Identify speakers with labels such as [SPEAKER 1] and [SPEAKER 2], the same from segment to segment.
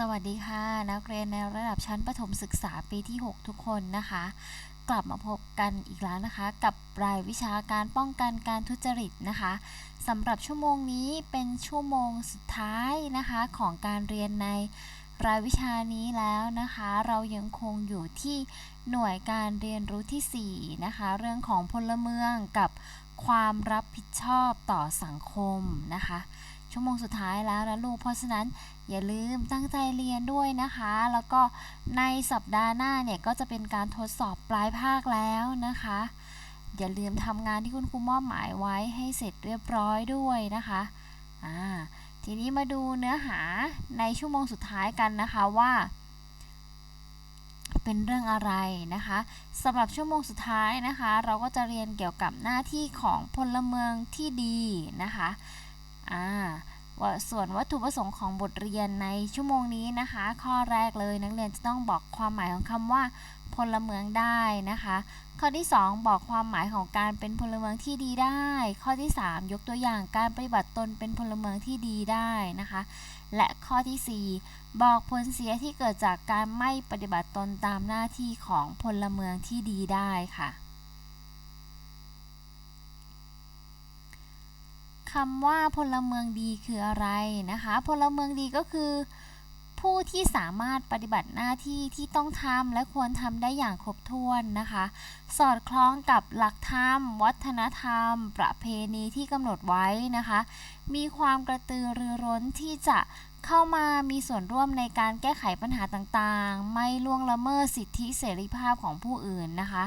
[SPEAKER 1] สวัสดีค่ะ นักเรียนในระดับชั้นประถมศึกษาปีที่ 6 ทุกคนนะคะ กลับมาพบกันอีกแล้วนะคะ กับรายวิชาการป้องกันการทุจริตนะคะสำหรับชั่วโมงนี้เป็นชั่วโมงสุดท้ายนะคะของการเรียนในรายวิชานี้แล้วนะคะ เรายังคงอยู่ที่หน่วยการเรียนรู้ที่ 4 นะคะ เรื่องของพลเมืองกับความรับผิดชอบต่อสังคมนะคะ ชั่วโมงสุดท้ายแล้วนะลูก เพราะฉะนั้นอย่าลืมตั้งใจเรียนด้วยนะคะ แล้วก็ในสัปดาห์หน้าเนี่ยก็จะเป็นการทดสอบปลายภาคแล้วนะคะ อย่าลืมทำงานที่คุณครูมอบหมายไว้ให้เสร็จเรียบร้อยด้วยนะคะอ่าทีนี้มาดูเนื้อหาในชั่วโมงสุดท้ายกันนะคะว่า เป็นเรื่องอะไรนะคะสำหรับชั่วโมงสุดท้ายนะคะ เราก็จะเรียนเกี่ยวกับหน้าที่ของพลเมืองที่ดีนะคะอ่า ว่าส่วนวัตถุประสงค์ของบทเรียนในชั่วโมงนี้นะคะ ข้อแรกเลยนักเรียนจะต้องบอกความหมายของคำว่าพลเมืองได้นะคะ ข้อที่ 2 บอกความหมายของการเป็นพลเมืองที่ดีได้ ข้อที่ 3 ยกตัวอย่างการปฏิบัติตนเป็นพลเมืองที่ดีได้นะคะ และข้อที่ 4 บอกผลเสียที่เกิดจากการไม่ปฏิบัติตนตามหน้าที่ของพลเมืองที่ดีได้ค่ะ คำว่าพลเมืองดีคืออะไรนะคะ พลเมืองดีก็คือ ผู้ที่สามารถปฏิบัติหน้าที่ที่ต้องทำและควรทำได้อย่างครบถ้วนนะคะ สอดคล้องกับหลักธรรม วัฒนธรรม ประเพณีที่กำหนดไว้นะคะ มีความกระตือรือร้นที่จะเข้ามามีส่วนร่วมในการแก้ไขปัญหาต่างๆ ไม่ล่วงละเมิดสิทธิเสรีภาพของผู้อื่นนะคะ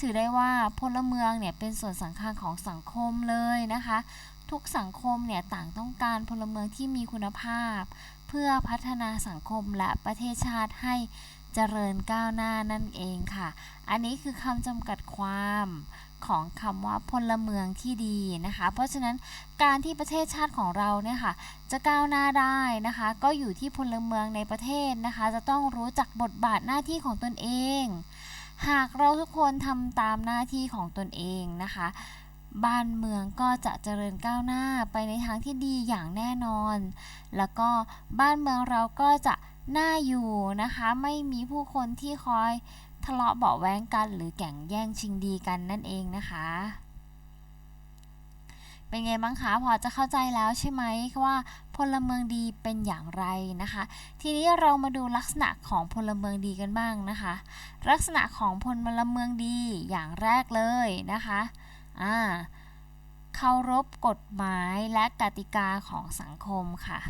[SPEAKER 1] ถือได้ว่าพลเมืองเนี่ยเป็นส่วนสำคัญของสังคมเลยนะคะ ทุกสังคมเนี่ยต่างต้องการพลเมืองที่มีคุณภาพ เพื่อพัฒนาสังคมและประเทศชาติให้เจริญก้าวหน้านั่นเองค่ะ อันนี้คือคำจำกัดความของคำว่าพลเมืองที่ดีนะคะ เพราะฉะนั้นการที่ประเทศชาติของเราเนี่ยค่ะจะก้าวหน้าได้นะคะ ก็อยู่ที่พลเมืองในประเทศนะคะ จะต้องรู้จักบทบาทหน้าที่ของตนเอง หากเราทุกคนทำตามหน้าที่ของตนเองนะคะ บ้านเมืองก็จะเจริญก้าวหน้าไปในทางที่ดีอย่างแน่นอน แล้วก็บ้านเมืองเราก็จะน่าอยู่นะคะ ไม่มีผู้คนที่คอยทะเลาะเบาะแว้งกัน หรือแข่งแย่งชิงดีกันนั่นเองนะคะ เป็นไงบ้างคะพอจะเข้าใจแล้วใช่ไหมว่าพลเมืองดีเป็นอย่างไรนะคะ ทีนี้เรามาดูลักษณะของพลเมืองดีกันบ้างนะคะ ลักษณะของพลเมืองดีอย่างแรกเลยนะคะ อ่าเคารพกฎหมายและกติกาของสังคมค่ะ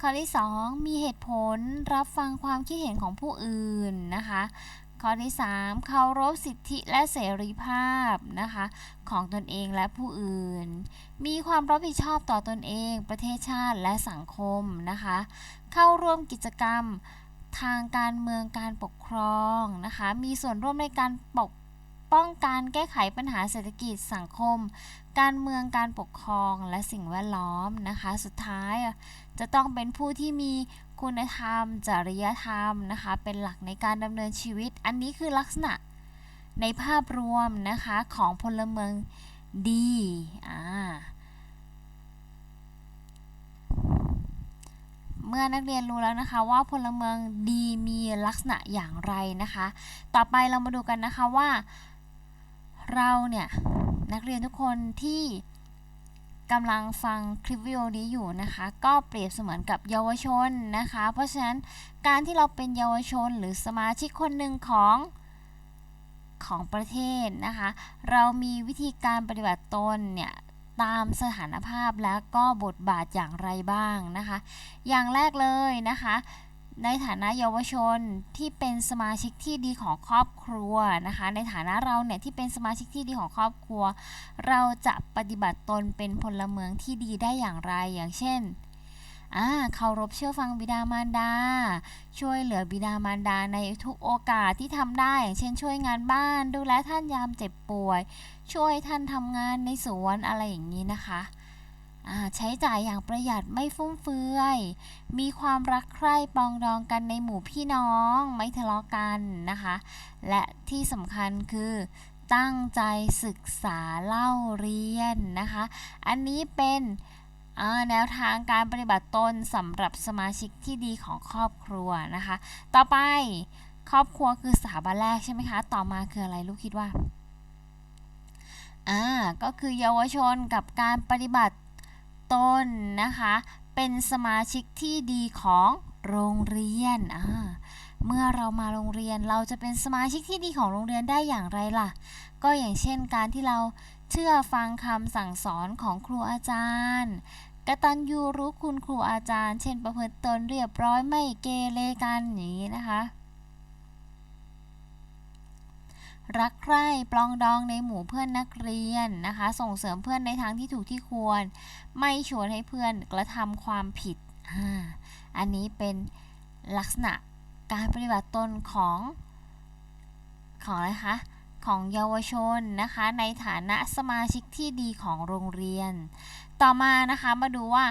[SPEAKER 1] ข้อที่ 2 มีเหตุผลรับฟังความคิดเห็นของผู้อื่นนะคะ ข้อที่ 3 เคารพสิทธิและเสรีภาพนะคะ ของตนเองและผู้อื่น มีความรับผิดชอบต่อตนเอง ประเทศชาติและสังคมนะคะ เข้าร่วมกิจกรรมทางการเมืองการปกครองนะคะ มีส่วนร่วมในการปก ป้องการแก้ไขปัญหาเศรษฐกิจสังคม การเมืองการปกครองและสิ่งแวดล้อมนะคะ สุดท้ายจะต้องเป็นผู้ที่มีคุณธรรม จริยธรรมนะคะ เป็นหลักในการดำเนินชีวิต อันนี้คือลักษณะในภาพรวมนะคะของพลเมืองดีอ่าเมื่อนักเรียนรู้แล้วนะคะว่าพลเมืองดีมีลักษณะอย่างไรนะคะ ต่อไปเรามาดูกันนะคะว่า เราเนี่ย นักเรียนทุกคนที่กำลังฟังคลิปวิดีโอนี้อยู่นะคะ ก็เปรียบเสมือนกับเยาวชนนะคะ เพราะฉะนั้นการที่เราเป็นเยาวชนหรือสมาชิกคนหนึ่งของของประเทศนะคะ เรามีวิธีการปฏิบัติตนเนี่ยตามสถานภาพและก็บทบาทอย่างไรบ้างนะคะ อย่างแรกเลยนะคะ ในฐานะเยาวชนที่เป็นสมาชิกที่ดีของครอบครัวนะคะ ในฐานะเราเนี่ยที่เป็นสมาชิกที่ดีของครอบครัว เราจะปฏิบัติตนเป็นพลเมืองที่ดีได้อย่างไรอย่างเช่นอ่าเคารพเชื่อฟังบิดามารดา ช่วยเหลือบิดามารดาในทุกโอกาสที่ทำได้ อย่างเช่น ช่วยงานบ้าน ดูแลท่านยามเจ็บป่วย ช่วยท่านทำงานในสวนอะไรอย่างนี้นะคะ ใช้จ่ายอย่างประหยัดไม่ฟุ่มเฟือย มีความรักใคร่ปองดองกันในหมู่พี่น้องไม่ทะเลาะกันนะคะ และที่สำคัญคือตั้งใจศึกษาเล่าเรียนนะคะ อันนี้เป็นแนวทางการปฏิบัติตนสำหรับสมาชิกที่ดีของครอบครัวนะคะ ต่อไปครอบครัวคือสถาบันแรกใช่ไหมคะ ต่อมาคืออะไรลูกคิดว่า อ่า ก็คือเยาวชนกับการปฏิบัติ ต้นนะคะ เป็นสมาชิกที่ดีของโรงเรียน เมื่อเรามาโรงเรียนเราจะเป็นสมาชิกที่ดีของโรงเรียนได้อย่างไรล่ะ ก็อย่างเช่นการที่เราเชื่อฟังคำสั่งสอนของครูอาจารย์กตัญญูรู้คุณครูอาจารย์ เช่น ประพฤติตนเรียบร้อยไม่เกเรกันอย่างนี้นะคะ รักใคร่ปลองดองในหมู่เพื่อนนักเรียนนะคะ ส่งเสริมเพื่อนในทางที่ถูกที่ควร ไม่ชวนให้เพื่อนกระทำความผิดอ,อันนี้เป็นลักษณะการปฏิบัติตนของของอะไรคะของเยาวชนนะคะในฐานะสมาชิกที่ดีของโรงเรียน ต่อมานะคะมาดูว่า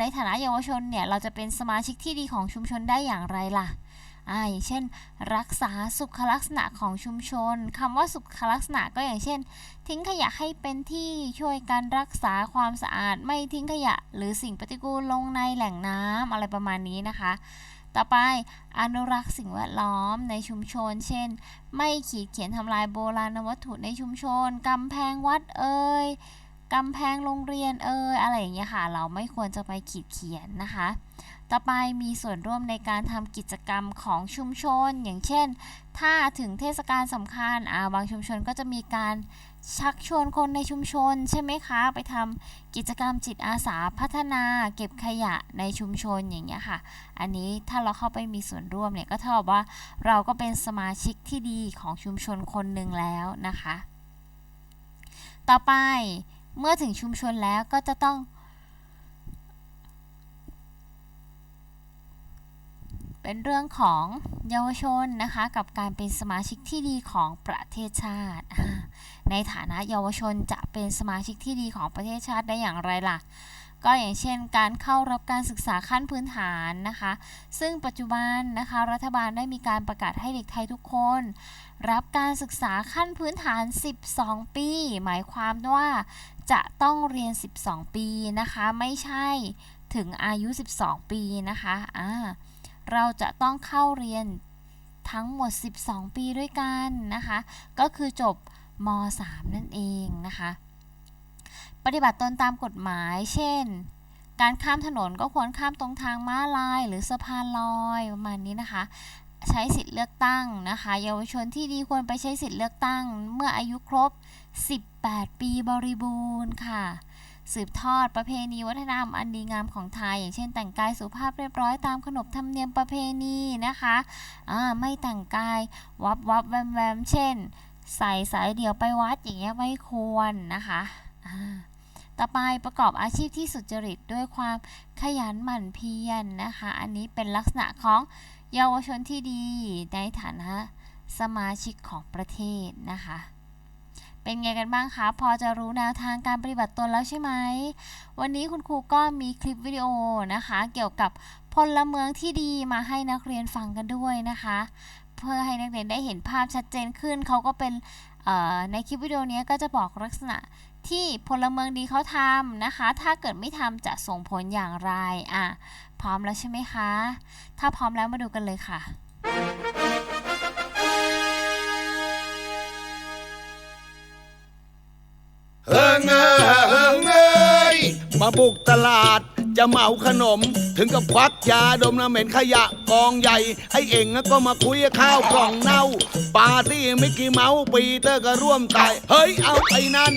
[SPEAKER 1] ในฐานะเยาวชนเนี่ยเราจะเป็นสมาชิกที่ดีของชุมชนได้อย่างไรล่ะ อ่าอย่างเช่น รักษาสุขลักษณะของชุมชนคำว่าสุขลักษณะก็อย่างเช่น ทิ้งขยะให้เป็นที่ช่วยกันรักษาความสะอาด ไม่ทิ้งขยะ หรือสิ่งปฏิกูลลงในแหล่งน้ำอะไรประมาณนี้นะคะต่อไปอนุรักษ์สิ่งแวดล้อมในชุมชน เช่น ไม่ขีดเขียนทำลายโบราณวัตถุในชุมชนกำแพงวัดเอ่ยกำแพงโรงเรียนเอ่ยอะไรอย่างเงี้ยค่ะ เราไม่ควรจะไปขีดเขียนนะคะ ต่อไปมีส่วนร่วมในการทำกิจกรรมของชุมชน อย่างเช่น ถ้าถึงเทศกาลสำคัญอาบางชุมชนก็จะมีการชักชวนคนในชุมชนใช่ไหมคะ ไปทำกิจกรรมจิตอาสาพัฒนา เก็บขยะในชุมชนอย่างเงี้ยค่ะ อันนี้ถ้าเราเข้าไปมีส่วนร่วมเนี่ยก็เท่ากับว่าเราก็เป็นสมาชิกที่ดีของชุมชนคนหนึ่งแล้วนะคะ ต่อไปเมื่อถึงชุมชนแล้วก็จะต้อง เป็นเรื่องของเยาวชนนะคะกับการเป็นสมาชิกที่ดีของประเทศชาติ ในฐานะเยาวชนจะเป็นสมาชิกที่ดีของประเทศชาติได้อย่างไรล่ะ ก็อย่างเช่น การเข้ารับการศึกษาขั้นพื้นฐานนะคะ ซึ่งปัจจุบันนะคะรัฐบาลได้มีการประกาศให้เด็กไทยทุกคน รับการศึกษาขั้นพื้นฐาน 12 ปี หมายความว่าจะต้องเรียน 12 ปีนะคะ ไม่ใช่ถึงอายุ 12 ปีนะคะอ่า เราจะต้องเข้าเรียนทั้งหมด 12 ปีด้วยกันนะคะ ก็คือจบม .3 นั่นเองนะคะ ปฏิบัติตนตามกฎหมาย เช่น การข้ามถนนก็ควรข้ามตรงทางม้าลาย หรือสะพานลอยประมาณนี้นะคะ ใช้สิทธิ์เลือกตั้งนะคะ เยาวชนที่ดีควรไปใช้สิทธิ์เลือกตั้ง เมื่ออายุครบ 18 ปีบริบูรณ์ค่ะ สืบทอดประเพณีวัฒนธรรมอันดีงามของไทย อย่างเช่น แต่งกายสุภาพเรียบร้อยตามขนบธรรมเนียมประเพณีนะคะอ่าไม่แต่งกายวับวับแวมแวมเช่น ใส่สายเดี่ยวไปวัดอย่างเงี้ยไม่ควรนะคะต่อไปประกอบอาชีพที่สุจริตด้วยความขยันหมั่นเพียรนนะคะ อันนี้เป็นลักษณะของเยาวชนที่ดีในฐานะสมาชิกของประเทศนะคะ เป็นไงกันบ้างคะ พอจะรู้แนวทางการปฏิบัติตนแล้วใช่ไหม วันนี้คุณครูก็มีคลิปวิดีโอนะคะ เกี่ยวกับพลเมืองที่ดีมาให้นักเรียนฟังกันด้วยนะคะ เพื่อให้นักเรียนได้เห็นภาพชัดเจนขึ้น เขาก็เป็นในคลิปวิดีโอนี้ก็จะบอกลักษณะที่พลเมืองดีเขาทำนะคะ ถ้าเกิดไม่ทำจะส่งผลอย่างไร อะ พร้อมแล้วใช่ไหมคะ ถ้าพร้อมแล้วมาดูกันเลยค่ะ
[SPEAKER 2] เฮิงเออเฮิงเอ้ยมาบุกตลาดจะเหมาขนม ถึงกับควักยาดมน้ำเหม็นขยะกองใหญ่ ไอ้เองก็มาคุยข้าวกล่องเน่า ปาร์ตี้มิกกี้เมาส์ปีเตอร์ก็ร่วมตาย เฮ้ยเอาไอ้นั่น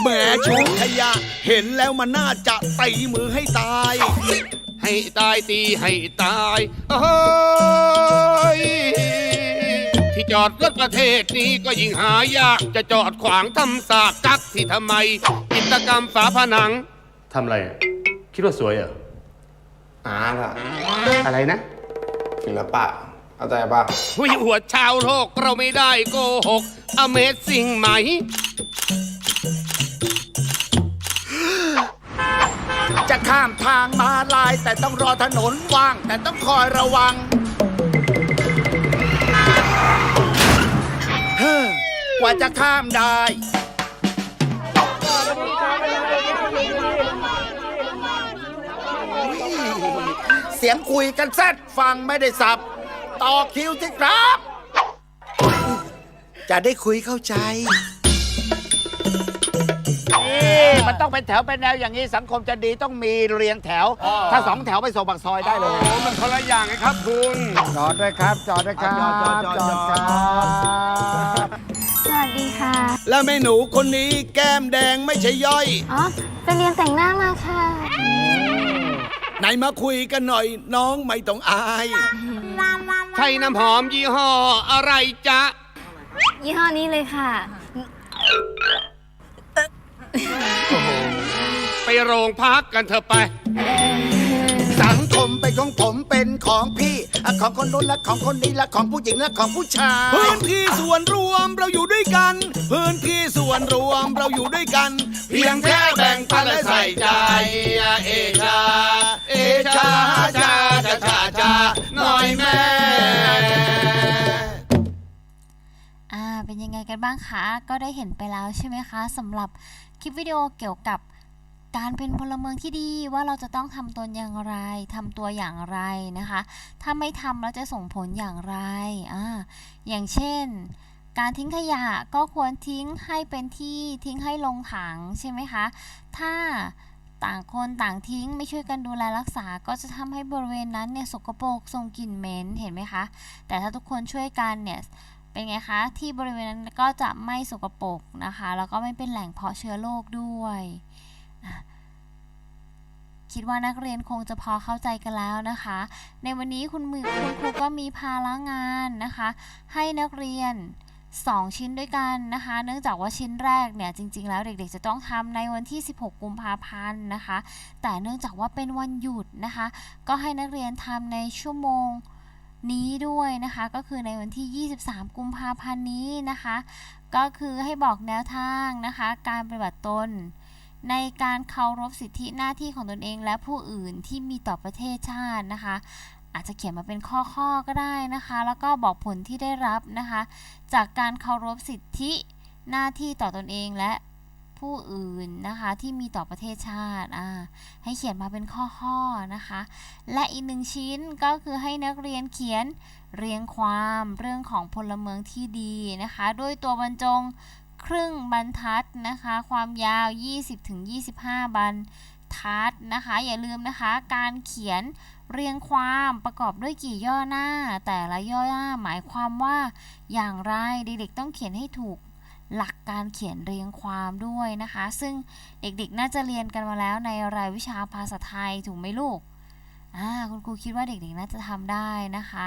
[SPEAKER 2] แหมชุขยะ เห็นแล้วมันน่าจะตีมือให้ตาย
[SPEAKER 3] ให้ตายตีให้ตายเอ้ย ที่จอดรถประเทศนี้ก็ยิ่งหายาก จะจอดขวางทำสากกักที่ทำไมกิจกรรมฝาผนัง
[SPEAKER 4] ทำอะไรอะคิดว่าสวยเหรอ
[SPEAKER 5] อาร์ตอะ
[SPEAKER 4] อะไรนะ
[SPEAKER 5] ศิลปะเข้าใจปะ
[SPEAKER 3] หุยหัวชาวโลกเราไม่ได้โกหก Amazing ไหม
[SPEAKER 2] จะข้ามทางมาลายแต่ต้องรอถนนว่าง แต่ต้องคอยระวัง กว่าจะข้ามได้ เสียงคุยกันแซดฟังไม่ได้สับ ต่อคิวสิครับ จะได้คุยเข้าใจ
[SPEAKER 6] มันต้องเป็นแถวเป็นแนวอย่างนี้สังคมจะดีต้องมีเรียงแถว ถ้าสองแถวไปส่งปากซอยได้เลย
[SPEAKER 3] มันคนละอย่างไงครับคุณ
[SPEAKER 6] จอดด้วยครับ จอดด้วยครับ
[SPEAKER 2] จอดจอดจอด
[SPEAKER 6] ครับ
[SPEAKER 7] สวัสดีค่ะ
[SPEAKER 2] และแม่หนูคนนี้แก้มแดงไม่ใช่ย่อย
[SPEAKER 7] อ๋อไปเรียนแต่งหน้ามาค่ะ
[SPEAKER 2] ไหนมาคุยกันหน่อยน้องไม่ต้องอาย
[SPEAKER 3] ใช้น้ำหอมยี่ห้ออะไรจ๊ะ
[SPEAKER 7] ยี่ห้อนี้เลยค่ะ
[SPEAKER 3] ไปโรงพักกันเถอะไป
[SPEAKER 2] สังคมเป็นของผมเป็นของพี่อะของคนนู้นและของคนนี้และของผู้หญิงและของผู้ชายพื้นที่ส่วนรวมเราอยู่ด้วยกัน พื้นที่ส่วนรวมเราอยู่ด้วยกัน เพียงแค่แบ่งปันและใส่ใจเอชา เอชาชาชาชาชาหน่อยแม่
[SPEAKER 1] อ่าเป็นยังไงกันบ้างคะ ก็ได้เห็นไปแล้วใช่ไหมคะสำหรับคลิปวิดีโอเกี่ยวกับ การเป็นพลเมืองที่ดีว่าเราจะต้องทำตนอย่างไรทำตัวอย่างไรนะคะ ถ้าไม่ทำแล้วจะส่งผลอย่างไรอ่าอย่างเช่น การทิ้งขยะก็ควรทิ้งให้เป็นที่ทิ้งให้ลงถังใช่ไหมคะ ถ้าต่างคนต่างทิ้งไม่ช่วยกันดูแลรักษา ก็จะทำให้บริเวณนั้นเนี่ยสกปรกส่งกลิ่นเหม็นเห็นไหมคะ แต่ถ้าทุกคนช่วยกันเนี่ยเป็นไงคะ ที่บริเวณนั้นก็จะไม่สกปรกนะคะ แล้วก็ไม่เป็นแหล่งเพาะเชื้อโรคด้วย คิดว่านักเรียนคงจะพอเข้าใจกันแล้วนะคะ ในวันนี้คุณมือคุณครูก็มีภาระงานนะคะ ให้นักเรียน 2 ชิ้นด้วยกันนะคะ เนื่องจากว่าชิ้นแรกเนี่ยจริง ๆ แล้วเด็กๆ จะต้องทำในวันที่ 16 กุมภาพันธ์นะคะ แต่เนื่องจากว่าเป็นวันหยุดนะคะ ก็ให้นักเรียนทำในชั่วโมงนี้ด้วยนะคะก็คือในวันที่ 23 กุมภาพันธ์นี้นะคะ ก็คือให้บอกแนวทางนะคะ การปฏิบัติตน ในการเคารพสิทธิหน้าที่ของตนเองและผู้อื่นที่มีต่อประเทศชาตินะคะ อาจจะเขียนมาเป็นข้อๆก็ได้นะคะ แล้วก็บอกผลที่ได้รับนะคะ จากการเคารพสิทธิหน้าที่ต่อตนเองและผู้อื่นนะคะที่มีต่อประเทศชาติอ่าให้เขียนมาเป็นข้อๆนะคะ และอีกหนึ่งชิ้นก็คือให้นักเรียนเขียนเรียงความเรื่องของพลเมืองที่ดีนะคะ ด้วยตัวบรรจง ครึ่งบรรทัดนะคะ ความยาว 20-25 บรรทัดนะคะ อย่าลืมนะคะ การเขียนเรียงความประกอบด้วยกี่ย่อหน้า แต่ละย่อหน้าหมายความว่าอย่างไรเด็กๆต้องเขียนให้ถูกหลักการเขียนเรียงความด้วยนะคะ ซึ่งเด็กๆ น่าจะเรียนกันมาแล้วในรายวิชาภาษาไทยถูกไหมลูกอ่าคุณครูคิดว่าเด็กๆ น่าจะทำได้นะคะ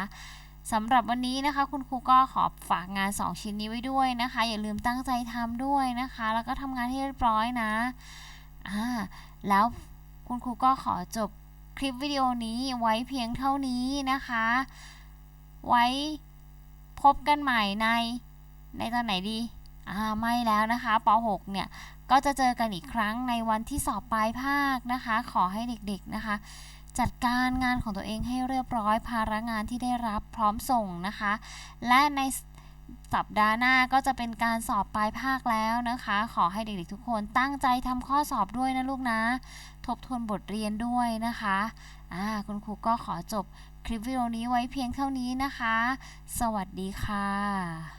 [SPEAKER 1] สำหรับวันนี้นะคะ คุณครูก็ขอฝากงาน 2 ชิ้นนี้ไว้ด้วยนะคะ อย่าลืมตั้งใจทำด้วยนะคะ แล้วก็ทำงานให้เรียบร้อยนะอ่าแล้วคุณครูก็ขอจบคลิปวิดีโอนี้ไว้เพียงเท่านี้นะคะ ไว้พบกันใหม่ในในตอนไหนดีอ่าไม่แล้วนะคะป .6 เนี่ยก็จะเจอกันอีกครั้งในวันที่สอบปลายภาคนะคะ ขอให้เด็กๆนะคะ จัดการงานของตัวเองให้เรียบร้อยภาระงานที่ได้รับพร้อมส่งนะคะ และในสัปดาห์หน้าก็จะเป็นการสอบปลายภาคแล้วนะคะ ขอให้เด็กๆทุกคนตั้งใจทำข้อสอบด้วยนะลูกนะ ทบทวนบทเรียนด้วยนะคะอ่าคุณครูก็ขอจบคลิปวิดีโอนี้ไว้เพียงเท่านี้นะคะ สวัสดีค่ะ